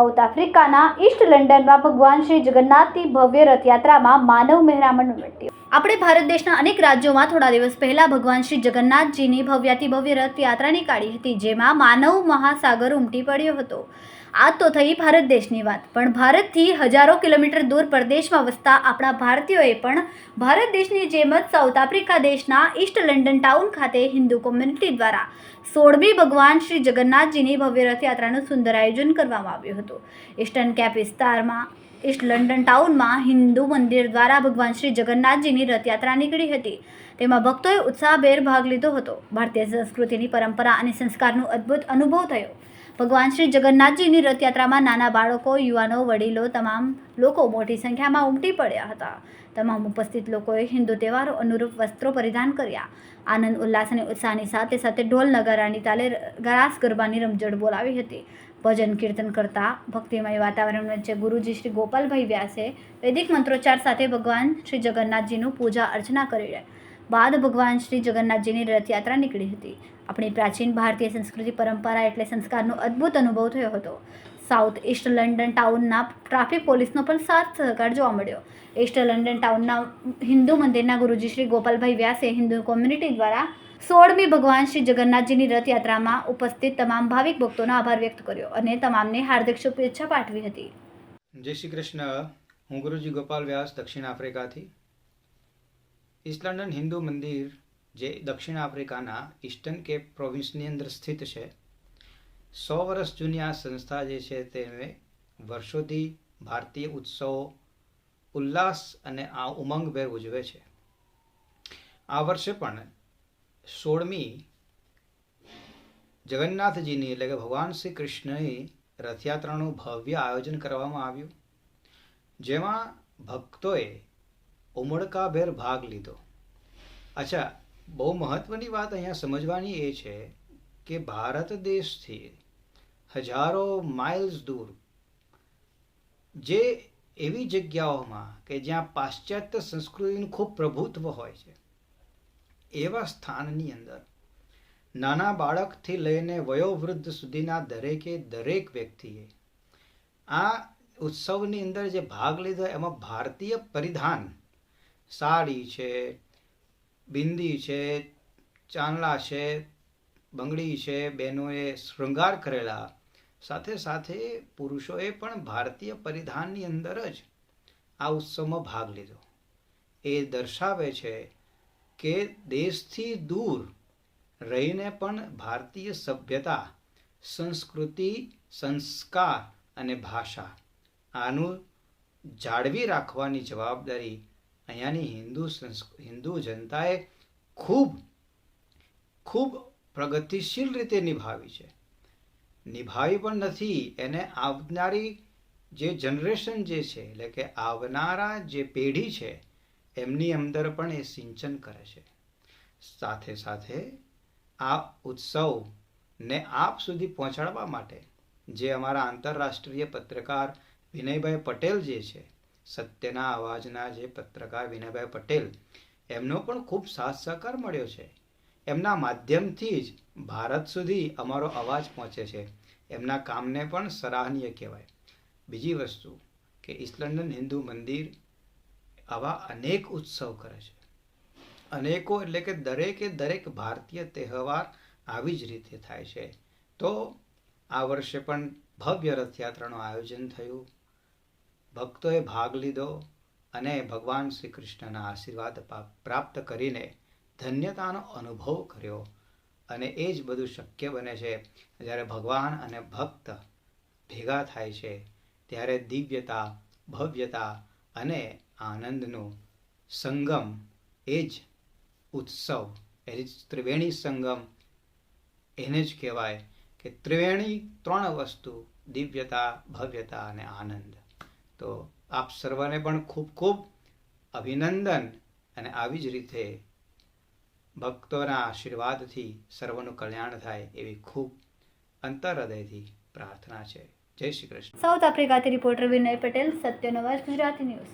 South આફ્રિકાના East લંડનમાં ભગવાન શ્રી જગન્નાથની ભવ્ય રથયાત્રામાં માનવ મહેરામણ ઉમટ્યું આપણે ભારત દેશના અનેક રાજ્યોમાં થોડા દિવસ પહેલા ભગવાન શ્રી જગન્નાથજીની ભવ્યાતિ ભવ્ય રથયાત્રા નીકાળી હતી, જેમાં માનવ મહાસાગર ઉમટી પડ્યો હતો. આ તો થઈ ભારત દેશની વાત, પણ ભારતથી હજારો કિલોમીટર દૂર પરદેશમાં વસતા આપણા ભારતીયોએ પણ ભારત દેશની જેમ જ સાઉથ આફ્રિકા દેશના ઈસ્ટ લંડન ટાઉન ખાતે હિન્દુ કોમ્યુનિટી દ્વારા સોળમી ભગવાન શ્રી જગન્નાથજીની ભવ્ય રથયાત્રાનું સુંદર આયોજન કરવામાં આવ્યું હતું. ઈસ્ટર્ન કેપ વિસ્તારમાં ઈસ્ટ લંડન ટાઉનમાં હિન્દુ મંદિર દ્વારા ભગવાન શ્રી જગન્નાથજીની રથયાત્રા નીકળી હતી. તેમાં ભક્તોએ ઉત્સાહભેર ભાગ લીધો હતો. ભારતીય સંસ્કૃતિની પરંપરા અને સંસ્કારનો અદ્ભુત અનુભવ થયો. ભગવાન શ્રી જગન્નાથજીની રથયાત્રામાં નાના બાળકો, યુવાનો, વડીલો તમામ લોકો મોટી સંખ્યામાં ઉમટી પડ્યા હતા. તમામ ઉપસ્થિત લોકોએ હિન્દુ તહેવારો અનુરૂપ વસ્ત્રો પરિધાન કર્યા. આનંદ, ઉલ્લાસ અને ઉત્સાહની સાથે સાથે ઢોલ, નગારાની તાલે ગરાસ ગરબાની રમઝટ બોલાવી હતી. ભજન, કીર્તન કરતા ભક્તિમય વાતાવરણ વચ્ચે ગુરુજી શ્રી ગોપાલભાઈ વ્યાસે વૈદિક મંત્રોચ્ચાર સાથે ભગવાન શ્રી જગન્નાથજીનું પૂજા અર્ચના કરી બાદ ભગવાન શ્રી જગન્નાથજીની રથયાત્રા નીકળી હતી. આપણી પ્રાચીન ભારતીય સંસ્કૃતિ પરંપરા એટલે સંસ્કારનો અદ્ભુત અનુભવ થયો હતો. સાઉથ ઈસ્ટ લંડન ટાઉનના ટ્રાફિક પોલીસનો પણ સાથ સહકાર જોવા મળ્યો. ઈસ્ટ લંડન ટાઉનના હિન્દુ મંદિરના ગુરુજી શ્રી ગોપાલભાઈ વ્યાસે હિન્દુ કોમ્યુનિટી દ્વારા સોળમી ભગવાન શ્રી જગન્નાથજીની રથયાત્રામાં ઉપસ્થિત તમામ ભાવિક ભક્તોનો આભાર વ્યક્ત કર્યો અને તમામને હાર્દિક શુભેચ્છા પાઠવી હતી. જય શ્રી કૃષ્ણ. હું ગુરુજી ગોપાલ વ્યાસ, દક્ષિણ આફ્રિકાથી. ઈસ્ટ લંડન હિન્દુ મંદિર, જે દક્ષિણ આફ્રિકાના ઈસ્ટર્ન કેપ પ્રોવિન્સની અંદર સ્થિત છે, સો વર્ષ જૂની આ સંસ્થા જે છે તેને વર્ષોથી ભારતીય ઉત્સવો, ઉલ્લાસ અને આ ઉમંગભેર ઉજવે છે. આ વર્ષે પણ સોળમી જગન્નાથજીની એટલે કે ભગવાન શ્રી કૃષ્ણની રથયાત્રાનું ભવ્ય આયોજન કરવામાં આવ્યું. જેમાં ભક્તોએ ઉમળકાભેર ભાગ લીધો. અચ્છા, બહુ મહત્વની વાત અહીંયા સમજવાની એ છે કે ભારત દેશથી હજારો માઇલ્સ દૂર જે એવી જગ્યાઓમાં કે જ્યાં પાશ્ચાત્ય સંસ્કૃતિનું ખૂબ પ્રભુત્વ હોય છે. એવા સ્થાનની અંદર. નાના બાળકથી લઈને વયોવૃદ્ધ સુધીના દરેકે દરેક વ્યક્તિએ આ ઉત્સવની અંદર જે ભાગ લીધો એમાં ભારતીય પરિધાન. સાડી છે, બિંદી છે, ચાંદલા છે, બંગડી છે, બહેનોએ શૃંગાર કરેલા. સાથે સાથે પુરુષોએ પણ ભારતીય પરિધાનની અંદર જ આ ઉત્સવમાં ભાગ લીધો. એ દર્શાવે છે કે દેશથી દૂર રહીને પણ ભારતીય સભ્યતા, સંસ્કૃતિ, સંસ્કાર અને ભાષા આનું જાળવી રાખવાની જવાબદારી અહીંયાની હિન્દુ હિન્દુ જનતાએ ખૂબ ખૂબ પ્રગતિશીલ રીતે નિભાવી છે. નિભાવી પણ નથી, એને આવનારી જે જનરેશન જે છે, એટલે કે આવનારા જે પેઢી છે એમની અંદર પણ એ સિંચન કરે છે. સાથે સાથે આ ઉત્સવને આપ સુધી પહોંચાડવા માટે જે અમારા આંતરરાષ્ટ્રીય પત્રકાર વિનયભાઈ પટેલ જે છે, સત્યના અવાજના જે પત્રકાર વિનયભાઈ પટેલ, એમનો પણ ખૂબ સાથ સહકાર મળ્યો છે. એમના માધ્યમથી જ ભારત સુધી અમારો અવાજ પહોંચે છે. એમના કામને પણ સરાહનીય કહેવાય. બીજી વસ્તુ કે ઈસ્ટ લંડન હિન્દુ મંદિર આવા અનેક ઉત્સવ કરે છે. અનેકો એટલે કે દરેકે દરેક ભારતીય તહેવાર આવી જ રીતે થાય છે. તો આ વર્ષે પણ ભવ્ય રથયાત્રાનું આયોજન થયું. ભક્તોએ ભાગ લીધો અને ભગવાન શ્રી કૃષ્ણના આશીર્વાદ પ્રાપ્ત કરીને ધન્યતાનો અનુભવ કર્યો. અને એ જ બધું શક્ય બને છે, જ્યારે ભગવાન અને ભક્ત ભેગા થાય છે, ત્યારે દિવ્યતા, ભવ્યતા અને આનંદનો સંગમ એ જ ઉત્સવ. એ જ ત્રિવેણી સંગમ. એને જ કહેવાય કે ત્રિવેણી ત્રણ વસ્તુ, દિવ્યતા, ભવ્યતા અને આનંદ. તો આપ સર્વને પણ ખૂબ ખૂબ અભિનંદન અને આવી જ રીતે ભક્તોના આશીર્વાદથી સર્વનું કલ્યાણ થાય એવી ખૂબ અંતર હૃદયથી પ્રાર્થના છે. જય શ્રી કૃષ્ણ. સાઉથ આફ્રિકાથી રિપોર્ટર વિનય પટેલ સત્યનો અવાજ ગુજરાતી ન્યૂઝ.